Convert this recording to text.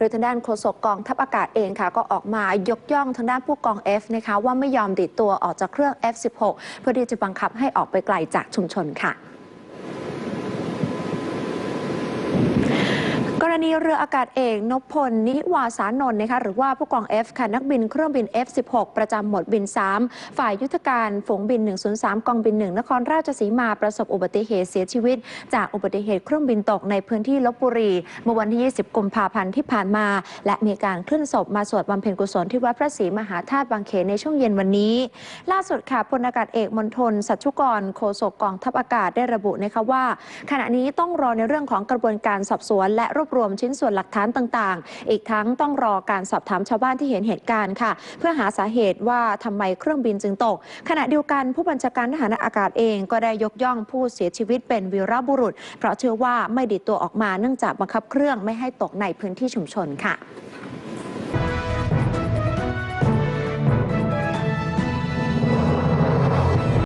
โดยทางด้านโฆษกกองทัพอากาศเองค่ะ ก็ออกมายกย่องทางด้านผู้กอง F นะคะว่าไม่ยอมดิดตัวออกจากเครื่อง F16 เพื่อที่จะบังคับให้ออกไปไกลจากชุมชนค่ะ กรณีเรืออากาศเอกนพพล นิวาสานนท์นะคะหรือว่าผู้กอง F ค่ะนักบินเครื่องบิน F16 ประจำหมวดบิน 3 ฝ่ายยุทธการฝูงบิน 103 กองบิน 1 นครราชสีมาประสบอุบัติเหตุเสียชีวิต จากอุบัติเหตุเครื่องบินตกในพื้นที่ลบบุรีเมื่อวันที่ 20 กุมภาพันธ์ที่ผ่านมา และมีการเคลื่อนศพมาสวดบำเพ็ญกุศลที่วัดพระศรีมหาธาตุบางเขนในช่วงเย็นวันนี้ ล่าสุดค่ะพลอากาศเอกมณฑลสัชชุกรโฆษกกองทัพอากาศได้ระบุนะคะว่า ขณะนี้ต้องรอในเรื่องของกระบวนการสอบสวนและรวบรวมชิ้นส่วนหลักฐานต่างๆ อีกทั้งต้องรอการสอบถามชาวบ้านที่เห็นเหตุการณ์ค่ะ เพื่อหาสาเหตุว่าทำไมเครื่องบินจึงตก ขณะเดียวกันผู้บัญชาการทหารอากาศเองก็ได้ยกย่องผู้เสียชีวิตเป็นวีรบุรุษ เพราะเชื่อว่าไม่ดีตัวออกมาเนื่องจากบังคับเครื่องไม่ให้ตกในพื้นที่ชุมชนค่ะ